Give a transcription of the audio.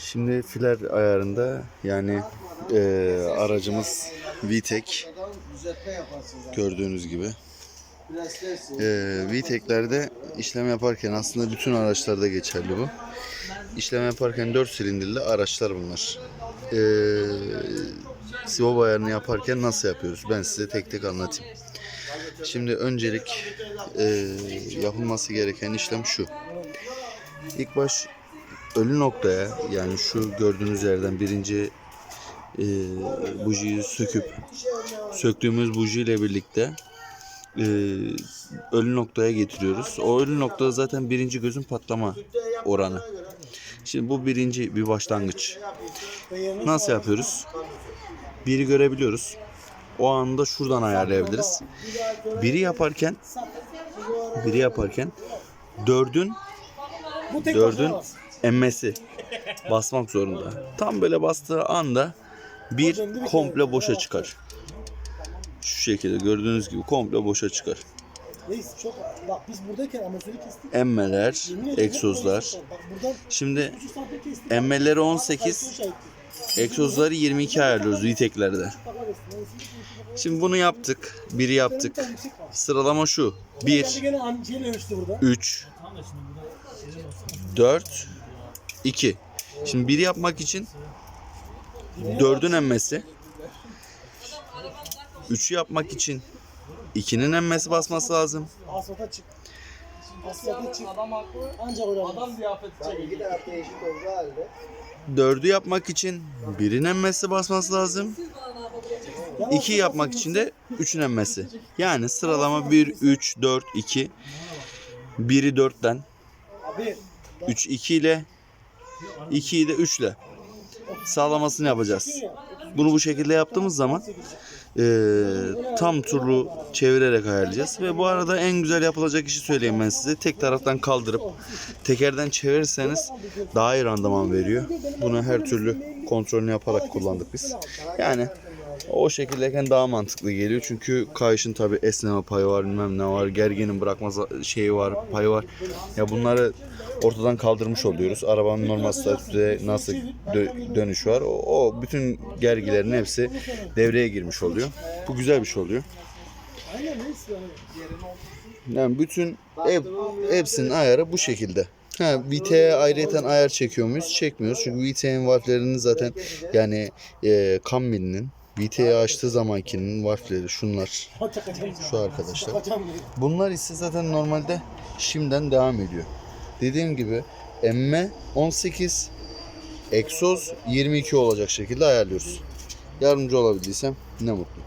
Şimdi filer ayarında yani e, aracımız VTEC gördüğünüz gibi. E, VTEC'lerde işlem yaparken aslında bütün araçlarda geçerli bu. İşlem yaparken 4 silindirli araçlar bunlar. E, Sivop ayarını yaparken nasıl yapıyoruz? Ben size tek tek anlatayım. Şimdi öncelik e, yapılması gereken işlem şu. İlk baş ölü noktaya yani şu gördüğünüz yerden birinci e, bujiyi söküp söktüğümüz buji ile birlikte e, ölü noktaya getiriyoruz. O ölü noktada zaten birinci gözün patlama oranı. Şimdi bu birinci bir başlangıç. Nasıl yapıyoruz? Biri görebiliyoruz. O anda şuradan ayarlayabiliriz. Biri yaparken biri yaparken dördün Bu tek dördün bas. emmesi basmak zorunda. Tam böyle bastığı anda bir komple boşa çıkar. Şu şekilde gördüğünüz gibi komple boşa çıkar. Reis çok bak biz buradayken amatörü kestik. Emmeler, egzozlar. Şimdi 300 saatte kestik. emmeleri Bak, 18, şahitlik. egzozları 22 ayarlıyoruz bak. Şimdi bunu yaptık. Biri Bir yaptık. Sıralama şu. Geldi 1, gene an- şeyle ölçtü burada. 3, 4, 2. Şimdi biri yapmak için 4'ün emmesi. 3'ü yapmak için 2'nin emmesi basması lazım. Asfalta çık. Asfalta çık. Ancak öyle Adam İki tarafta eşit olduğu halde 4'ü yapmak için 1'in emmesi basması lazım. 2 yapmak için de 3'ün emmesi. Yani sıralama 1, 3, 4, 2. 1'i 4'ten, Abi 3 2 ile 2'yi de 3 ile sağlamasını yapacağız. Bunu bu şekilde yaptığımız zaman eee, tam turlu çevirerek ayarlayacağız. Ve bu arada en güzel yapılacak işi söyleyeyim ben size. Tek taraftan kaldırıp tekerden çevirirseniz daha iyi randıman veriyor. Bunu her türlü kontrolünü yaparak kullandık biz. Yani o şekildeyken daha mantıklı geliyor. Çünkü kayışın tabi esneme payı var, bilmem ne var, gerginin bırakma şeyi var, payı var. Ya bunları ortadan kaldırmış oluyoruz. Arabanın normal statüde nasıl dö- dönüş var. O, o bütün gergilerin hepsi devreye girmiş oluyor. Bu güzel bir şey oluyor. yani. Bütün hep, hepsinin ayarı bu şekilde. Ha, VT'ye ayrıyeten ayar çekiyor muyuz? Çekmiyoruz. Çünkü VT'nin valflerinin zaten yani e, Kamil'in VT'yi açtığı zamankinin valfleri şunlar. Şu arkadaşlar. Bunlar ise zaten normalde şimdiden devam ediyor. Dediğim gibi emme 18, egzoz 22 olacak şekilde ayarlıyoruz. Yardımcı olabildiysem ne mutlu.